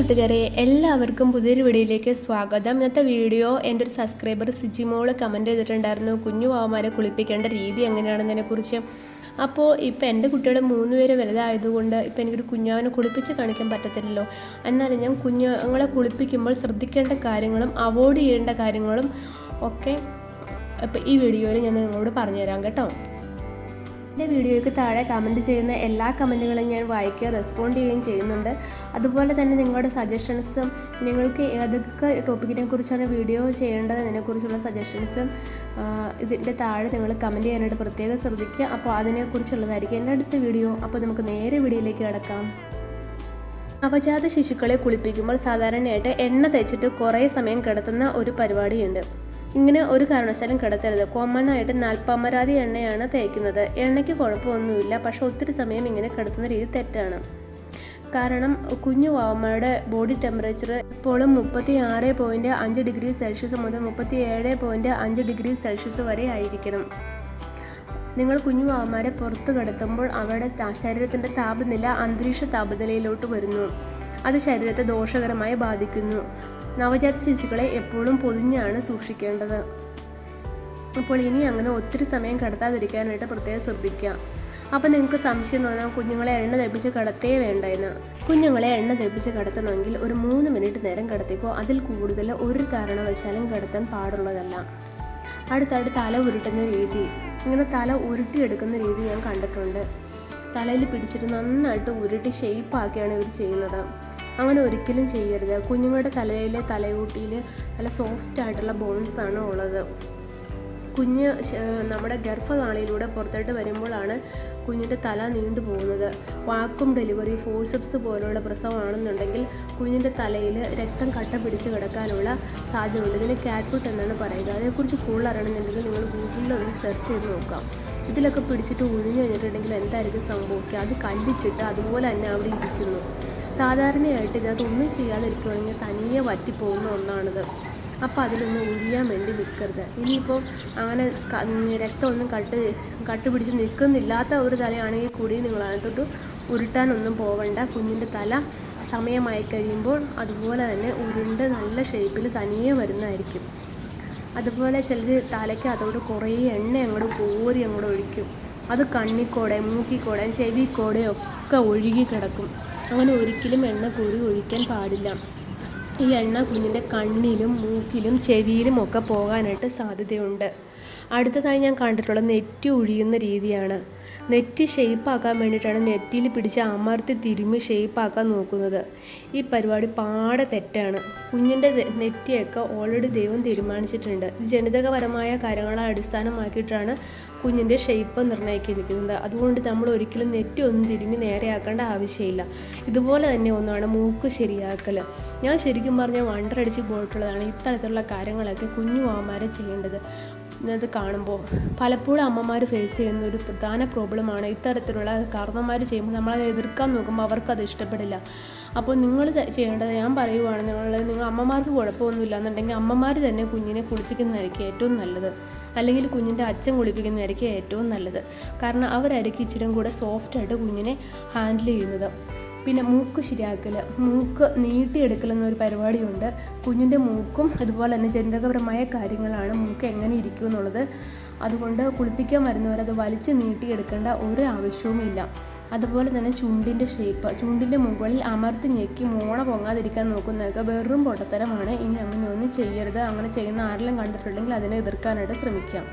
കൂട്ടുകാരെ എല്ലാവർക്കും പുതിയൊരു വീഡിയോയിലേക്ക് സ്വാഗതം. ഇന്നത്തെ വീഡിയോ എന്റെ ഒരു സബ്സ്ക്രൈബർ സിജിമോൾ കമന്റ് ചെയ്തിട്ടുണ്ടായിരുന്നു. കുഞ്ഞു വാവമാരെ കുളിപ്പിക്കേണ്ട രീതി എങ്ങനെയാണെന്നതിനെക്കുറിച്ച് അപ്പോൾ ഇപ്പോൾ എന്റെ കുട്ടികൾ മൂന്ന് പേര് വലുതായതുകൊണ്ട് ഇപ്പോൾ എനിക്കൊരു കുഞ്ഞാവിനെ കുളിപ്പിച്ച് കാണിക്കാൻ പറ്റത്തില്ലല്ലോ. എന്നാലും ഞാൻ കുഞ്ഞുങ്ങളെ കുളിപ്പിക്കുമ്പോൾ ശ്രദ്ധിക്കേണ്ട കാര്യങ്ങളും അവോയ്ഡ് ചെയ്യേണ്ട കാര്യങ്ങളും ഒക്കെ ഇപ്പോൾ ഈ വീഡിയോയിൽ ഞാൻ നിങ്ങളോട് പറഞ്ഞുതരാം കേട്ടോ. എന്റെ വീഡിയോയ്ക്ക് താഴെ കമന്റ് ചെയ്യുന്ന എല്ലാ കമന്റുകളും ഞാൻ വായിക്കുക റെസ്പോണ്ട് ചെയ്യുകയും ചെയ്യുന്നുണ്ട്. അതുപോലെ തന്നെ നിങ്ങളുടെ സജഷൻസും നിങ്ങൾക്ക് ഏതൊക്കെ ടോപ്പിക്കിനെ കുറിച്ചാണ് വീഡിയോ ചെയ്യേണ്ടത് അതിനെക്കുറിച്ചുള്ള സജഷൻസും ഇതിന്റെ താഴെ നിങ്ങൾ കമന്റ് ചെയ്യാനായിട്ട് പ്രത്യേകം ശ്രദ്ധിക്കുക. അപ്പോൾ അതിനെക്കുറിച്ചുള്ളതായിരിക്കും എന്റെ അടുത്ത വീഡിയോ അപ്പോൾ നമുക്ക് നേരെ വീഡിയോയിലേക്ക് കിടക്കാം. നവജാത ശിശുക്കളെ കുളിപ്പിക്കുമ്പോൾ സാധാരണയായിട്ട് എണ്ണ തേച്ചിട്ട് കുറേ സമയം കിടത്തുന്ന ഒരു പരിപാടിയുണ്ട്. ഇങ്ങനെ ഒരു കാരണവശാലും കിടത്തരുത്. കോമൺ ആയിട്ട് നാൽപ്പമരാതി എണ്ണയാണ് തേക്കുന്നത്. എണ്ണയ്ക്ക് കുഴപ്പമൊന്നുമില്ല. പക്ഷെ ഒത്തിരി സമയം ഇങ്ങനെ കിടത്തുന്ന രീതി തെറ്റാണ്. കാരണം കുഞ്ഞു വാവമ്മയുടെ ബോഡി ടെമ്പറേച്ചർ ഇപ്പോഴും മുപ്പത്തി ആറ് പോയിന്റ് അഞ്ച് ഡിഗ്രി സെൽഷ്യസ് മുതൽ മുപ്പത്തി ഏഴ് പോയിന്റ് അഞ്ച് ഡിഗ്രി സെൽഷ്യസ് വരെ ആയിരിക്കണം. നിങ്ങൾ കുഞ്ഞു വാവന്മാരെ പുറത്ത് കിടത്തുമ്പോൾ അവരുടെ ശരീരത്തിന്റെ താപനില അന്തരീക്ഷ താപനിലയിലോട്ട് വരുന്നു. അത് ശരീരത്തെ ദോഷകരമായി ബാധിക്കുന്നു. നവജാത ശിശുക്കളെ എപ്പോഴും പൊതിഞ്ഞാണ് സൂക്ഷിക്കേണ്ടത്. അപ്പോൾ ഇനി അങ്ങനെ ഒത്തിരി സമയം കടത്താതിരിക്കാനായിട്ട് പ്രത്യേകം ശ്രദ്ധിക്കുക. അപ്പോൾ നിങ്ങൾക്ക് സംശയം തോന്നാം കുഞ്ഞുങ്ങളെ എണ്ണ തേപ്പിച്ച് വേണ്ട എന്ന്. കുഞ്ഞുങ്ങളെ എണ്ണ തേപ്പിച്ച് കടത്തണമെങ്കിൽ ഒരു മൂന്ന് മിനിറ്റ് നേരം കടത്തിക്കോ. അതിൽ കൂടുതൽ ഒരു കാരണവശാലും കടത്താൻ പാടുള്ളതല്ല. അടുത്തടുത്ത് തല ഉരുട്ടുന്ന രീതി. ഇങ്ങനെ തല ഉരുട്ടിയെടുക്കുന്ന രീതി ഞാൻ കണ്ടിട്ടുണ്ട്. തലയിൽ പിടിച്ചിട്ട് നന്നായിട്ട് ഉരുട്ടി ഷെയ്പ്പാക്കിയാണ് ഇവർ ചെയ്യുന്നത്. അങ്ങനെ ഒരിക്കലും ചെയ്യരുത്. കുഞ്ഞുങ്ങളുടെ തലയിലെ തലയൂട്ടിയിൽ നല്ല സോഫ്റ്റ് ആയിട്ടുള്ള ബോൾസ് ആണ് ഉള്ളത്. കുഞ്ഞ് നമ്മുടെ ഗർഭനാളിയിലൂടെ പുറത്തോട്ട് വരുമ്പോഴാണ് കുഞ്ഞിന്റെ തല നീണ്ടു പോകുന്നത്. വാക്കും ഡെലിവറി ഫോഴ്സപ്സ് പോലുള്ള പ്രസവമാണെന്നുണ്ടെങ്കിൽ കുഞ്ഞിന്റെ തലയിൽ രക്തം കട്ട പിടിച്ച് കിടക്കാനുള്ള സാധ്യതയുണ്ട്. ഇതിന് കാറ്റ്പുട്ട് എന്നാണ് പറയുക അതിനെക്കുറിച്ച് കൂടുതൽ അറിയണമെന്നുണ്ടെങ്കിൽ നിങ്ങൾ ഗൂഗിളിൽ ഒന്ന് സെർച്ച് ചെയ്ത് നോക്കാം. ഇതിലൊക്കെ പിടിച്ചിട്ട് ഒഴിഞ്ഞു കഴിഞ്ഞിട്ടുണ്ടെങ്കിൽ എന്തായിരിക്കും സംഭവിക്കുക? അത് കണ്ടിച്ചിട്ട് അതുപോലെ തന്നെ അവിടെ ഇരിക്കുന്നു. സാധാരണയായിട്ട് ഇതിനകത്ത് ഒന്നും ചെയ്യാതിരിക്കുകയാണെങ്കിൽ തനിയെ വറ്റിപ്പോകുന്ന ഒന്നാണിത്. അപ്പോൾ അതിലൊന്ന് ഒഴിയാൻ വേണ്ടി നിൽക്കരുത് ഇനിയിപ്പോൾ അങ്ങനെ രക്തമൊന്നും കട്ട് കട്ട് പിടിച്ച് നിൽക്കുന്നില്ലാത്ത ഒരു തലയാണെങ്കിൽ കൂടി നിങ്ങൾ അതിനകത്തോട്ട് ഉരുട്ടാനൊന്നും പോവണ്ട. കുഞ്ഞിന്റെ തല സമയമായി കഴിയുമ്പോൾ അതുപോലെ തന്നെ ഉരുണ്ട് നല്ല ഷേപ്പിൽ തനിയെ വരുന്നതായിരിക്കും. അതുപോലെ ചിലർ തലയ്ക്ക് അതോട് കുറേ എണ്ണ അങ്ങോട്ട് കോരി അങ്ങോട്ട് ഒഴിക്കും. അത് കണ്ണിക്കോടെ മൂക്കിക്കോടെ ചെവിക്കോടെ ഒക്കെ ഒഴുകി കിടക്കും. അങ്ങനെ ഒരിക്കലും എണ്ണ കോരി ഒഴിക്കാൻ പാടില്ല. ഈ എണ്ണ കുഞ്ഞിന്റെ കണ്ണിലും മൂക്കിലും ചെവിയിലും ഒക്കെ പോകാനായിട്ട് സാധ്യതയുണ്ട്. അടുത്തതായി ഞാൻ കണ്ടിട്ടുള്ള നെറ്റ് ഒഴിയുന്ന രീതിയാണ്. നെറ്റി ഷേപ്പാക്കാൻ വേണ്ടിയിട്ടാണ് നെറ്റിയിൽ പിടിച്ച് അമർത്തി തിരുമ്മി ഷേപ്പാക്കാൻ നോക്കുന്നത്. ഈ പരിപാടി പാടെ തെറ്റാണ്. കുഞ്ഞിന്റെ നെറ്റിയൊക്കെ ഓൾറെഡി ദൈവം തീരുമാനിച്ചിട്ടുണ്ട്. ജനിതകപരമായ കാര്യങ്ങളെ അടിസ്ഥാനമാക്കിയിട്ടാണ് കുഞ്ഞിന്റെ ഷേപ്പ് നിർണയിക്കിയിരിക്കുന്നത് അതുകൊണ്ട് നമ്മൾ ഒരിക്കലും നെറ്റി ഒന്നും തിരുമ്മി നേരെയാക്കേണ്ട ആവശ്യമില്ല. ഇതുപോലെ തന്നെ ഒന്നാണ് മൂക്ക് ശരിയാക്കൽ. ഞാൻ ശരിക്കും പറഞ്ഞാൽ വണ്ടറടിച്ച് പോയിട്ടുള്ളതാണ് ഇത്തരത്തിലുള്ള കാര്യങ്ങളൊക്കെ കുഞ്ഞു മാമാരെ ചെയ്യേണ്ടത്. ഇത് കാണുമ്പോൾ പലപ്പോഴും അമ്മമാർ ഫേസ് ചെയ്യുന്ന ഒരു പ്രധാന പ്രോബ്ലമാണ് ഇത്തരത്തിലുള്ള കാരണന്മാർ ചെയ്യുമ്പോൾ നമ്മളത് എതിർക്കാൻ നോക്കുമ്പോൾ അവർക്കത് ഇഷ്ടപ്പെടില്ല. അപ്പോൾ നിങ്ങൾ ചെയ്യേണ്ടത് ഞാൻ പറയുവാണ് നിങ്ങൾ നിങ്ങൾ അമ്മമാർക്ക് കുഴപ്പമൊന്നുമില്ല എന്നുണ്ടെങ്കിൽ അമ്മമാർ തന്നെ കുഞ്ഞിനെ കുളിപ്പിക്കുന്നതായിരിക്കും ഏറ്റവും നല്ലത്. അല്ലെങ്കിൽ കുഞ്ഞിന്റെ അച്ഛൻ കുളിപ്പിക്കുന്നതായിരിക്കും ഏറ്റവും നല്ലത്. കാരണം അവരായിരിക്കും ഇച്ചിരി കൂടെ സോഫ്റ്റായിട്ട് കുഞ്ഞിനെ ഹാൻഡിൽ ചെയ്യുന്നത്. പിന്നെ മൂക്ക് ശരിയാക്കൽ മൂക്ക് നീട്ടിയെടുക്കൽ എന്നൊരു പരിപാടിയുണ്ട്. കുഞ്ഞിന്റെ മൂക്കും അതുപോലെ തന്നെ ജനിതകപരമായ കാര്യങ്ങളാണ് മൂക്ക് എങ്ങനെ ഇരിക്കും എന്നുള്ളത് അതുകൊണ്ട് കുളിപ്പിക്കാൻ വരുന്നവരത് വലിച്ച് നീട്ടിയെടുക്കേണ്ട ഒരു ആവശ്യവുമില്ല. അതുപോലെ തന്നെ ചുണ്ടിന്റെ ഷേപ്പ് ചുണ്ടിന്റെ മുകളിൽ അമർത്തി ഞെക്കി മോണ പൊങ്ങാതിരിക്കാൻ നോക്കുന്നതൊക്കെ വെറും പൊട്ടത്തരമാണ്. ഇനി അങ്ങനെ ഒന്നും ചെയ്യരുത്. അങ്ങനെ ചെയ്യുന്ന ആരെല്ലാം കണ്ടിട്ടുണ്ടെങ്കിൽ അതിനെ എതിർക്കാനായിട്ട് ശ്രമിക്കാം.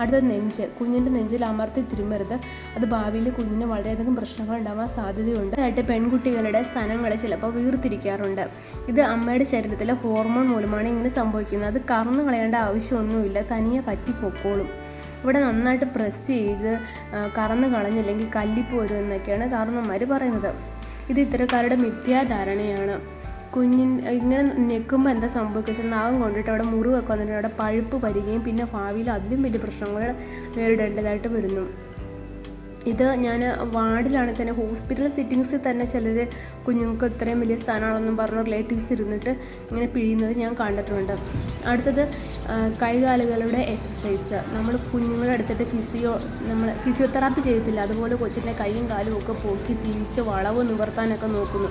അടുത്ത നെഞ്ച്. കുഞ്ഞിന്റെ നെഞ്ചിൽ അമർത്തി തിരുമരുത്. അത് ഭാവിയിൽ കുഞ്ഞിന് വളരെയധികം പ്രശ്നങ്ങൾ ഉണ്ടാവാൻ സാധ്യതയുണ്ട്. ആയിട്ട് പെൺകുട്ടികളുടെ സ്ഥലങ്ങൾ ചിലപ്പോൾ വീർത്തിരിക്കാറുണ്ട്. ഇത് അമ്മയുടെ ശരീരത്തിലെ ഹോർമോൺ മൂലമാണ് ഇങ്ങനെ സംഭവിക്കുന്നത്. അത് കറന്നു കളയേണ്ട ആവശ്യമൊന്നുമില്ല. തനിയെ പറ്റിപ്പോക്കോളും. ഇവിടെ നന്നായിട്ട് പ്രസ് ചെയ്ത് കറന്ന് കളഞ്ഞില്ലെങ്കിൽ കല്ലിപ്പ് വരും എന്നൊക്കെയാണ് കാരണന്മാർ പറയുന്നത്. ഇത് ഇത്തരക്കാരുടെ മിഥ്യാധാരണയാണ്. കുഞ്ഞിൻ ഇങ്ങനെ ഞെക്കുമ്പോൾ എന്താ സംഭവിക്കുക നാഗം കൊണ്ടിട്ട് അവിടെ മുറിവൊക്കെ വന്നിട്ട് അവിടെ പഴുപ്പ് വരികയും പിന്നെ ഭാവിയിൽ അതിലും വലിയ പ്രശ്നങ്ങൾ നേരിടേണ്ടതായിട്ട് വരുന്നു. ഇത് ഞാൻ വാർഡിലാണെങ്കിൽ തന്നെ ഹോസ്പിറ്റൽ സെറ്റിങ്സിൽ തന്നെ ചിലർ കുഞ്ഞുങ്ങൾക്ക് ഇത്രയും വലിയ സ്ഥാനമാണെന്നും പറഞ്ഞ് റിലേറ്റീവ്സ് ഇരുന്നിട്ട് ഇങ്ങനെ പിഴിയുന്നത് ഞാൻ കണ്ടിട്ടുണ്ട്. അടുത്തത് കൈകാലുകളുടെ എക്സസൈസ് നമ്മൾ കുഞ്ഞുങ്ങളെ എടുത്തിട്ട് ഫിസിയോ നമ്മൾ ഫിസിയോതെറാപ്പി ചെയ്യത്തില്ല. അതുപോലെ കൊച്ചിന്റെ കൈയും കാലും ഒക്കെ പോക്കി തിരിച്ച് വളവ് നിവർത്താനൊക്കെ നോക്കുന്നു.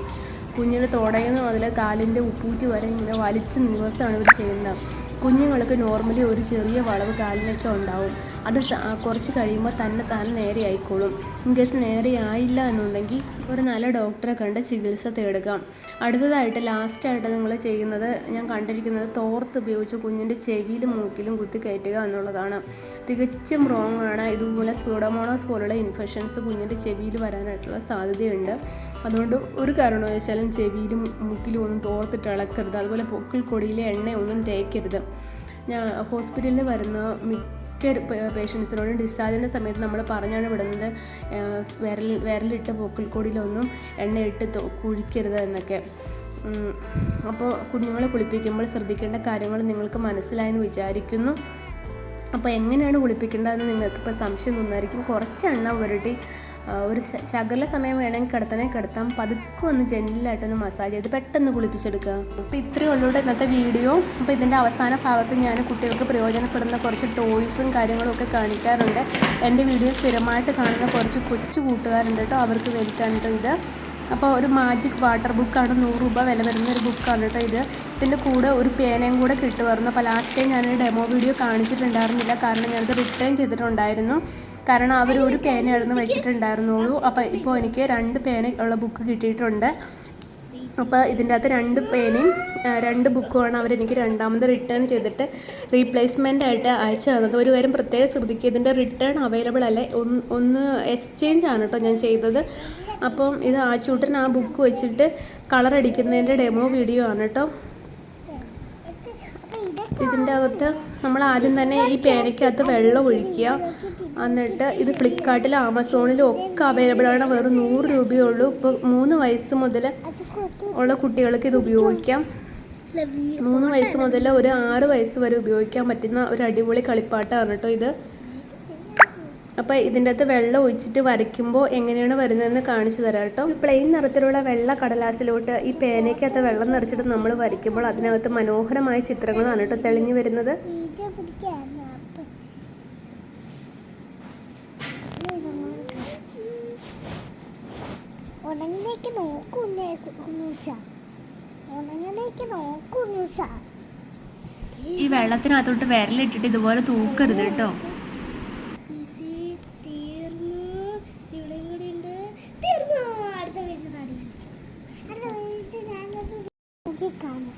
കുഞ്ഞിന് തുടയുന്ന മുതൽ കാലിന്റെ ഉപ്പൂറ്റി വരെ ഇങ്ങനെ വലിച്ച് നിവർത്താണ് ഇവർ ചെയ്യുന്നത്. കുഞ്ഞുങ്ങൾക്ക് നോർമലി ഒരു ചെറിയ വളവ് കാലിനൊക്കെ ഉണ്ടാവും. അത് കുറച്ച് കഴിയുമ്പോൾ തന്നെ താൻ നേരെയായിക്കോളും. ഇൻ കേസ് നേരെ ആയില്ല എന്നുണ്ടെങ്കിൽ ഒരു നല്ല ഡോക്ടറെ കണ്ട് ചികിത്സ തേടുക. അടുത്തതായിട്ട് ലാസ്റ്റായിട്ട് നിങ്ങൾ ചെയ്യുന്നത് ഞാൻ കണ്ടിരിക്കുന്നത് തോർത്ത് ഉപയോഗിച്ച് കുഞ്ഞിന്റെ ചെവിയിലും മൂക്കിലും കുത്തി കയറ്റുക എന്നുള്ളതാണ്. തികച്ചും റോങ് ആണ്. ഇതുപോലെ സ്പീഡോമോണോസ് പോലുള്ള ഇൻഫെക്ഷൻസ് കുഞ്ഞിന്റെ ചെവിയിൽ വരാനായിട്ടുള്ള സാധ്യതയുണ്ട്. അതുകൊണ്ട് ഒരു കാരണവശാലും ചെവിയിലും മൂക്കിലും ഒന്നും തോർത്തിട്ട് ഇളക്കരുത് അതുപോലെ പൊക്കിൾ കൊടിയിലെ എണ്ണയൊന്നും തേക്കരുത്. ഞാൻ ഹോസ്പിറ്റലിൽ വരുന്ന മിക്ക പേഷ്യൻസിനോടും ഡിസ്ചാർജിന്റെ സമയത്ത് നമ്മൾ പറഞ്ഞാണ് വിടുന്നത് വിരൽ വിരലിട്ട് പൊക്കിൽ കൂടിയിലൊന്നും എണ്ണയിട്ട് കുഴിക്കരുത് എന്നൊക്കെ. അപ്പോൾ കുഞ്ഞുങ്ങളെ കുളിപ്പിക്കുമ്പോൾ ശ്രദ്ധിക്കേണ്ട കാര്യങ്ങൾ നിങ്ങൾക്ക് മനസ്സിലായെന്ന് വിചാരിക്കുന്നു. അപ്പോൾ എങ്ങനെയാണ് കുളിപ്പിക്കേണ്ടതെന്ന് നിങ്ങൾക്ക് ഇപ്പോൾ സംശയം നിന്നായിരിക്കും കുറച്ച് എണ്ണ പുരട്ടി ഒരു ശകല സമയം വേണമെങ്കിൽ കിടത്തണേ കിടത്താം. പതുക്കെ ഒന്ന് ജെന്റിലായിട്ടൊന്ന് മസാജ് ചെയ്ത് പെട്ടെന്ന് കുളിപ്പിച്ചെടുക്കുക. അപ്പോൾ ഇത്രയേ ഉള്ളൂ ഇന്നത്തെ വീഡിയോ. അപ്പോൾ ഇതിന്റെ അവസാന ഭാഗത്ത് ഞാൻ കുട്ടികൾക്ക് പ്രയോജനപ്പെടുന്ന കുറച്ച് ടോയ്സും കാര്യങ്ങളും ഒക്കെ കാണിക്കാറുണ്ട്. എന്റെ വീഡിയോ സ്ഥിരമായിട്ട് കാണുന്ന കുറച്ച് കൊച്ചു കൂട്ടുകാരുണ്ട് കേട്ടോ. അവർക്ക് വേണ്ടിയിട്ടാണ് കേട്ടോ ഇത്. അപ്പോൾ ഒരു മാജിക് വാട്ടർ ബുക്കാണ് നൂറ് രൂപ വില വരുന്ന ഒരു ബുക്കാണ് കേട്ടോ ഇത്. ഇതിന്റെ കൂടെ ഒരു പേനയും കൂടെ കിട്ടുമായിരുന്നു. അപ്പോൾ ലാസ്റ്റ് ടൈം ഞാൻ ഡെമോ വീഡിയോ കാണിച്ചിട്ടുണ്ടായിരുന്നില്ല. കാരണം ഞാനത് റിട്ടേൺ ചെയ്തിട്ടുണ്ടായിരുന്നു. കാരണം അവർ ഒരു പേനയായിരുന്നു വെച്ചിട്ടുണ്ടായിരുന്നുള്ളൂ. അപ്പോൾ ഇപ്പോൾ എനിക്ക് രണ്ട് പേന ഉള്ള ബുക്ക് കിട്ടിയിട്ടുണ്ട്. അപ്പോൾ ഇതിന്റെ അകത്ത് രണ്ട് പേനയും രണ്ട് ബുക്കുമാണ് അവരെനിക്ക് രണ്ടാമത് റിട്ടേൺ ചെയ്തിട്ട് റീപ്ലേസ്മെന്റ് ആയിട്ട് അയച്ചു തന്നത്. ഒരു കാര്യം പ്രത്യേകം ശ്രദ്ധിക്കുക ഇതിന്റെ റിട്ടേൺ അവൈലബിൾ അല്ല? ഒന്ന് ഒന്ന് എക്സ്ചേഞ്ച് ആണ് കേട്ടോ ഞാൻ ചെയ്തത്. അപ്പം ഇത് ആച്ചൂട്ടൻ ആ ബുക്ക് വെച്ചിട്ട് കളർ അടിക്കുന്നതിന്റെ ഡെമോ വീഡിയോ ആണ് കേട്ടോ. ഇതിന്റെ അകത്ത് നമ്മൾ ആദ്യം തന്നെ ഈ പേനയ്ക്കകത്ത് വെള്ളം ഒഴിക്കുക. എന്നിട്ട് ഇത് ഫ്ലിപ്കാർട്ടിലും ആമസോണിലും ഒക്കെ അവൈലബിൾ ആണ്. വെറും നൂറ് രൂപയേ ഉള്ളൂ. ഇപ്പോൾ മൂന്ന് വയസ്സ് മുതൽ ഉള്ള കുട്ടികൾക്ക് ഇത് ഉപയോഗിക്കാം. മൂന്ന് വയസ്സ് മുതൽ ഒരു ആറ് വയസ്സ് വരെ ഉപയോഗിക്കാൻ പറ്റുന്ന ഒരു അടിപൊളി കളിപ്പാട്ടാണ് കേട്ടോ ഇത്. അപ്പോൾ ഇതിന്റെ അകത്ത് വെള്ളം ഒഴിച്ചിട്ട് വരയ്ക്കുമ്പോൾ എങ്ങനെയാണ് വരുന്നതെന്ന് കാണിച്ചു തരാം കേട്ടോ. പ്ലെയിൻ നിറത്തിലുള്ള വെള്ള കടലാസിലോട്ട് ഈ പേനയ്ക്കകത്ത് വെള്ളം നിറച്ചിട്ട് നമ്മൾ വരയ്ക്കുമ്പോൾ അതിനകത്ത് മനോഹരമായ ചിത്രങ്ങളാണ് കേട്ടോ തെളിഞ്ഞു വരുന്നത്. ഉണങ്ങിലേക്ക് ഉണങ്ങിലേക്ക് ഈ വെള്ളത്തിനകത്തോട്ട് വിരലിട്ടിട്ട് ഇതുപോലെ തൂക്കരുത് കേട്ടോ ബിസി തീർന്നു ഇവിടെയും കൂടി ഉണ്ട് തീർന്നു അടുത്ത പേജ് നടി അടുത്ത പേജ് ഞാനത് നോക്കി കാണും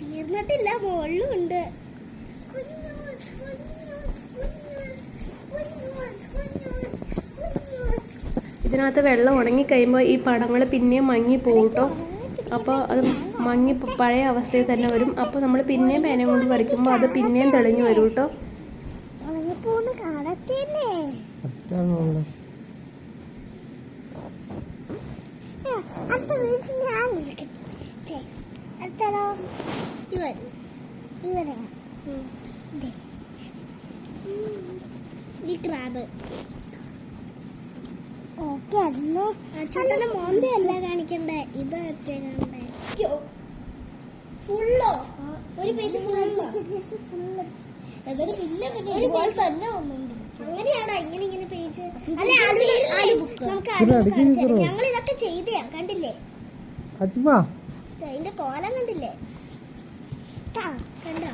തീർന്നിട്ടില്ല മുകളിലും ഉണ്ട്. ഇതിനകത്ത് വെള്ളം ഉണങ്ങി കഴിയുമ്പോൾ ഈ പടങ്ങൾ പിന്നെയും മങ്ങി പോകട്ടോ കേട്ടോ അപ്പോൾ അത് മങ്ങി പഴയ അവസ്ഥയിൽ തന്നെ വരും. അപ്പോൾ നമ്മൾ പിന്നെയും പേന കൊണ്ട് വരയ്ക്കുമ്പോൾ അത് പിന്നെയും തെളിഞ്ഞു വരും കേട്ടോ ഞാൻ വിളിക്കട്ടെ. ഈ ക്രാബ് അല്ല കാണിക്കണ്ടേ ഇത് അച്ഛൻ കണ്ടേ ഫുള്ളോ ഒരു പേജ് തന്നെ അങ്ങനെയാണോ ഇങ്ങനെ ഇങ്ങനെ പേജ് നമുക്ക് ഞങ്ങൾ ഇതൊക്കെ ചെയ്തയാ കണ്ടില്ലേ അജ്മാ. അതിന്റെ കോലം കണ്ടില്ലേ? കണ്ടോ?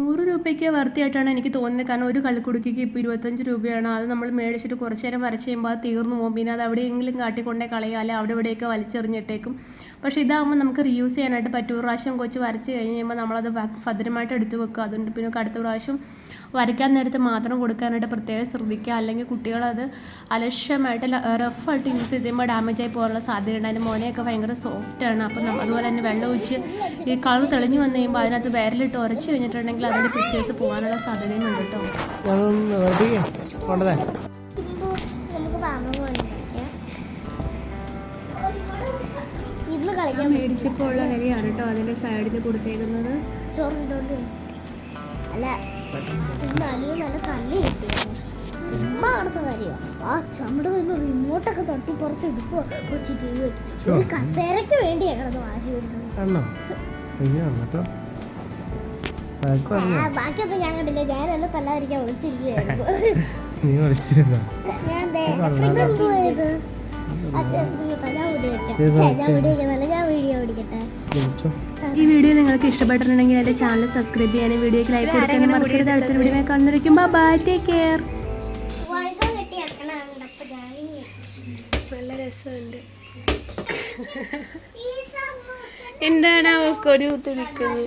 നൂറ് രൂപയ്ക്ക് വർത്തിയായിട്ടാണ് എനിക്ക് തോന്നുന്നത്. കാരണം ഒരു കളിക്കുടുക്കിക്ക് ഇപ്പോൾ ഇരുപത്തഞ്ച് രൂപയാണ്. അത് നമ്മൾ മേടിച്ചിട്ട് കുറച്ച് നേരം വരച്ച് കഴിയുമ്പോൾ അത് തീർന്നു പോകും. പിന്നെ അത് എവിടെയെങ്കിലും കാട്ടിക്കൊണ്ടേ കളയുക അല്ലെ അവിടെ ഇവിടെയൊക്കെ വലിച്ചെറിഞ്ഞിട്ടേക്കും. പക്ഷേ ഇതാകുമ്പോൾ നമുക്ക് റീയൂസ് ചെയ്യാനായിട്ട് പറ്റും. ഒരു പ്രാവശ്യം കൊച്ചു വരച്ച് കഴിഞ്ഞ് കഴിയുമ്പോൾ നമ്മളത് ഭദ്രമായിട്ട് എടുത്തു വെക്കുക. അതുകൊണ്ട് പിന്നെ അടുത്ത പ്രാവശ്യം വരയ്ക്കാൻ നേരത്ത് മാത്രം കൊടുക്കാനായിട്ട് പ്രത്യേകം ശ്രദ്ധിക്കുക. അല്ലെങ്കിൽ കുട്ടികളത് അലക്ഷ്യമായിട്ട് റഫായിട്ട് യൂസ് ചെയ്ത് കഴിയുമ്പോൾ ഡാമേജ് ആയി പോകാനുള്ള സാധ്യതയുണ്ട്. അതിന്റെ മോനെയൊക്കെ ഭയങ്കര സോഫ്റ്റാണ് അപ്പം അതുപോലെ തന്നെ വെള്ളം ഒഴിച്ച് ഈ കളർ തെളിഞ്ഞു വന്നു കഴിയുമ്പോൾ അതിനകത്ത് വിരലിട്ട് ഉരച്ച് കഴിഞ്ഞിട്ടുണ്ടെങ്കിൽ അതിന്റെ പിക്ചേഴ്സ് പോകാനുള്ള സാധ്യതയും ഉണ്ട് കേട്ടോ ഞാൻ മേടിച്ചപ്പോൾ ഉള്ള വിലയാണ് കേട്ടോ അതിന്റെ സൈഡിൽ കൊടുത്തേക്കുന്നത്. അല്ല ഇന്ന് നല്ല കല്ല് കിട്ടിയായിരുന്നു ചുമ്മാ നടത്ത കാര്യമാണ് ആ ചമ്മട് നിന്ന് റിമോട്ടൊക്കെ തട്ടി കുറച്ച് എടുക്കുക കുറച്ച് ടി വി വെക്കും ഒരു കസേരയ്ക്ക് വേണ്ടിയാ കിടന്ന് വാശി വരുന്നത് ബാക്കിയൊന്നും ഞാൻ കണ്ടില്ല. ഞാൻ എന്നെ തല്ലാതിരിക്കാൻ വിളിച്ചിരിക്കുകയായിരുന്നു നീ വിളിച്ചിരുന്നോ? ഞാൻ ഇത്? അച്ഛൻ ഞാൻ വീഡിയോ ഞാൻ വീഡിയോ വെക്കുന്നതല്ല, ഈ വീഡിയോ നിങ്ങൾക്ക് ഇഷ്ടപ്പെട്ടിട്ടുണ്ടെങ്കിൽ എന്റെ ചാനൽ സബ്സ്ക്രൈബ് ചെയ്യാനും വീഡിയോക്ക് ലൈക്ക് കൊടുക്കാനും മറക്കരുത്. അടുത്ത വീഡിയോ കാണുന്നതായിരിക്കും ബൈ ടേക്ക് കെയർ നല്ല രസമുണ്ട്. എന്താണ് അവൾക്ക് ഒരു കുത്തി നിൽക്കുന്നത്?